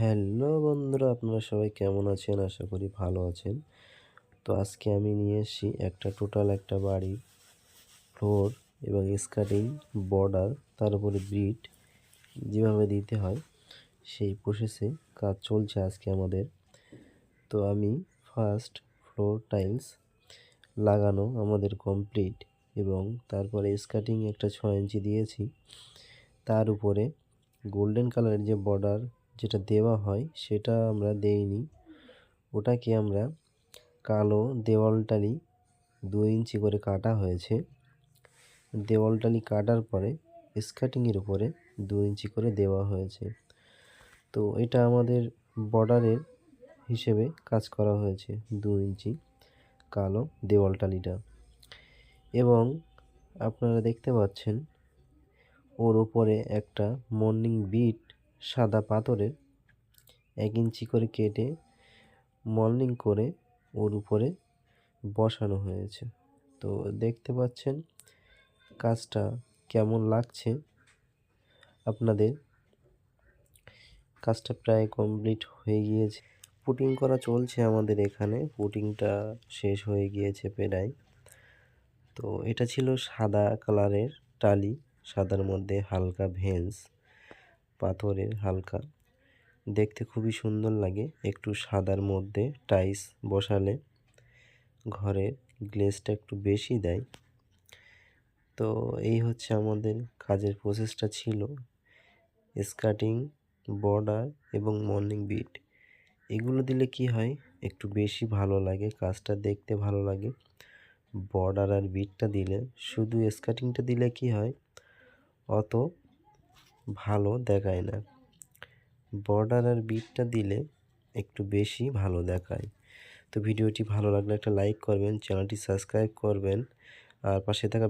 Hello বন্ধুরা, আপনারা সবাই কেমন আছেন? আশা করি ভালো আছেন। তো আজকে আমি নিয়ে এসেছি একটা টোটাল একটা বাড়ি, ফ্লোর এবং স্কার্টিং বর্ডার, তার উপরে ব্রিড যেভাবে দিতে হয় সেই প্রসেসে কাজ চলছে আজকে আমাদের। তো আমি ফার্স্ট ফ্লোর টাইলস লাগানো আমাদের কমপ্লিট এবং তারপরে স্কার্টিং একটা ছয় ইঞ্চি দিয়েছি। তার উপরে গোল্ডেন কালারের যে বর্ডার যেটা দেওয়া হয় সেটা আমরা দেইনি। ওটাকে আমরা কালো দেওয়ালটালি দু ইঞ্চি করে কাটা হয়েছে। দেওয়ালটালি কাটার পরে স্কার্টিংয়ের উপরে দু ইঞ্চি করে দেওয়া হয়েছে। তো এটা আমাদের বর্ডারের হিসেবে কাজ করা হয়েছে দু ইঞ্চি কালো দেওয়ালটালিটা। এবং আপনারা দেখতে পাচ্ছেন ওর উপরে একটা মর্নিং বিট সাদা পাথরের এক ইঞ্চি করে কেটে মল্ডিং করে ওর উপরে বসানো হয়েছে। তো দেখতে পাচ্ছেন কাজটা কেমন লাগছে? আপনাদের কাজটা প্রায় কমপ্লিট হয়ে গিয়েছে। পুটিং করা চলছে আমাদের এখানে। পুটিংটা শেষ হয়ে গিয়েছে প্রায়। তো এটা ছিল সাদা কালারের টালি। সাদার মধ্যে হালকা ভেন্স। পাথরের হালকা। দেখতে খুবই সুন্দর লাগে একটু সাদার মধ্যে টাইস বসালে। ঘরের গ্লেসটা একটু বেশি দেয়। তো এই হচ্ছে আমাদের কাজের প্রসেসটা ছিল। স্কার্টিং বর্ডার এবং মর্নিং বিট। এগুলো দিলে কি হয়? একটু বেশি ভালো লাগে, কাজটা দেখতে ভালো লাগে। বর্ডার আর বিটটা দিলে, শুধু স্কার্টিংটা দিলে কি হয়? অত ভালো দেখায় না। বর্ডার আর বিটটা দিলে একটু বেশি ভালো দেখায়। তো ভিডিওটি ভালো লাগলে একটা লাইক করবেন চ্যানেলটি সাবস্ক্রাইব করবেন, আর পাশে থাকা